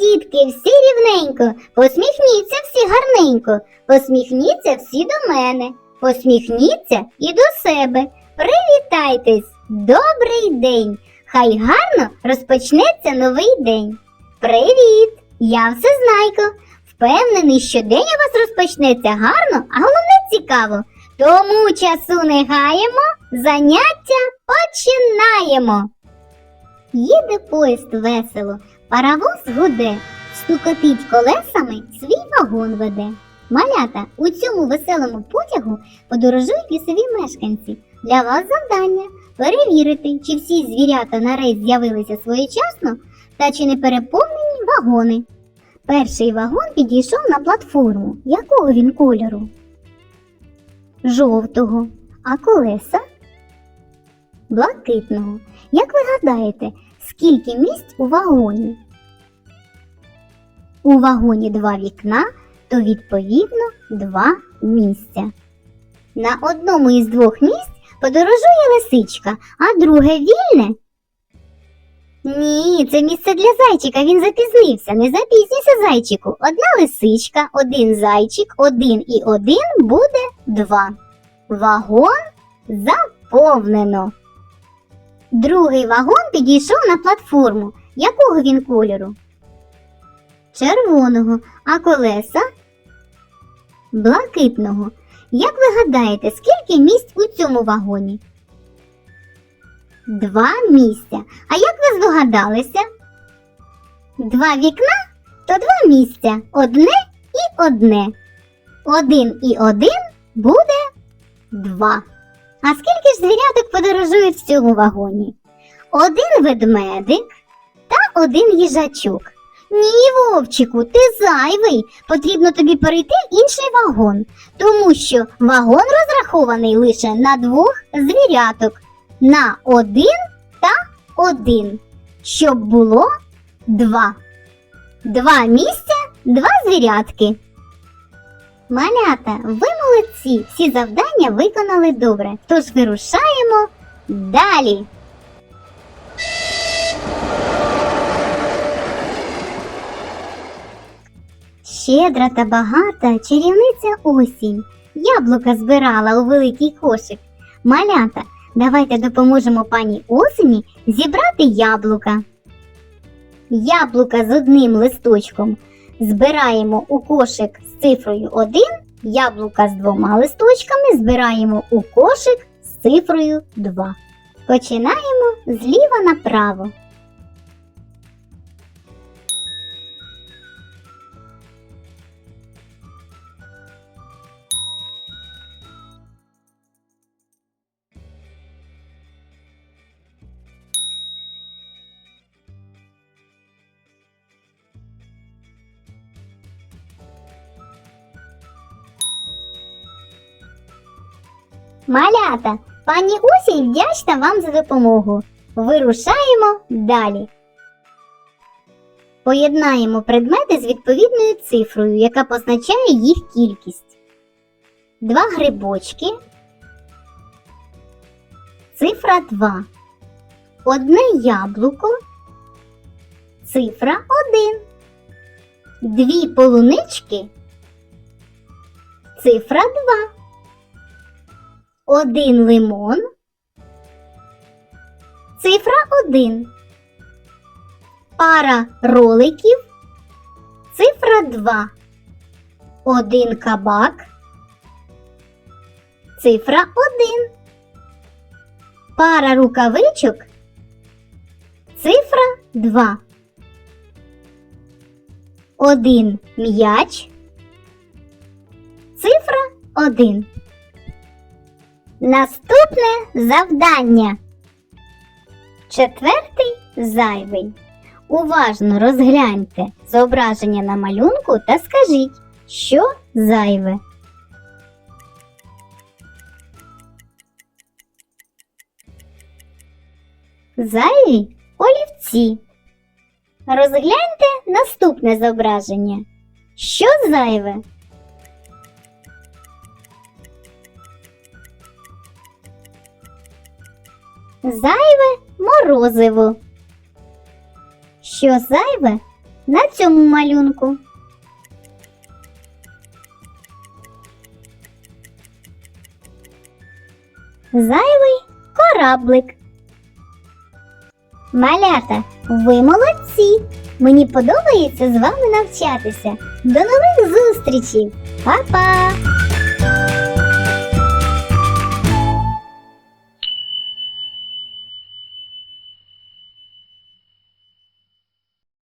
дітки, всі рівненько, посміхніться всі гарненько, посміхніться всі до мене, посміхніться і до себе. Привітайтесь! Добрий день! Хай гарно розпочнеться новий день. Привіт! Я Всезнайко. Впевнений, що день у вас розпочнеться гарно, а головне цікаво. Тому часу не гаємо, заняття починаємо. Їде поїзд весело, паровоз гуде, стукотить колесами, свій вагон веде. Малята, у цьому веселому потягу подорожують лісові мешканці. Для вас завдання перевірити, чи всі звірята на рейс з'явилися своєчасно та чи не переповнені вагони. Перший вагон підійшов на платформу. Якого він кольору? Жовтого. А колеса? Блакитного. Як ви гадаєте, скільки місць у вагоні? У вагоні два вікна, то відповідно два місця. На одному із двох місць подорожує лисичка, а друге вільне. Ні, це місце для зайчика, він запізнився. Не запізнюйся, зайчику. Одна лисичка, один зайчик, один і один буде два. Вагон заповнено. Другий вагон підійшов на платформу. Якого він кольору? Червоного, а колеса? Блакитного. Як ви гадаєте, скільки місць у цьому вагоні? Два місця. А як ви здогадалися? Два вікна то два місця. Одне і одне. Один і один буде два. А скільки ж звіряток подорожують в цьому вагоні? Один ведмедик та один їжачок. Ні, Вовчику, ти зайвий. Потрібно тобі перейти в інший вагон, тому що вагон розрахований лише на двох звіряток. На один та один. Щоб було два. Два місця, два звірятки. Малята, ви молодці, всі завдання виконали добре. Тож вирушаємо далі. Щедра та багата чарівниця осінь. Яблука збирала у великий кошик. Малята, давайте допоможемо пані осені зібрати яблука. Яблука з одним листочком збираємо у кошик цифрою 1, яблука з двома листочками збираємо у кошик з цифрою 2. Починаємо зліва направо. Малята, пані Осінь вдячна вам за допомогу. Вирушаємо далі. Поєднаємо предмети з відповідною цифрою, яка позначає їх кількість. Два грибочки. Цифра 2. Одне яблуко. Цифра 1. Дві полунички. Цифра 2 один лимон. Цифра 1. Пара роликів. Цифра 2. Один кабак. Цифра 1. Пара рукавичок. Цифра 2. Один м'яч. Цифра 1. Наступне завдання. Четвертий зайвий. Уважно розгляньте зображення на малюнку та скажіть, що зайве. Зайві олівці. Розгляньте наступне зображення. Що зайве? Зайве морозиво. Що зайве на цьому малюнку. Зайвий кораблик. Малята, ви молодці! Мені подобається з вами навчатися. До нових зустрічей! Па-па!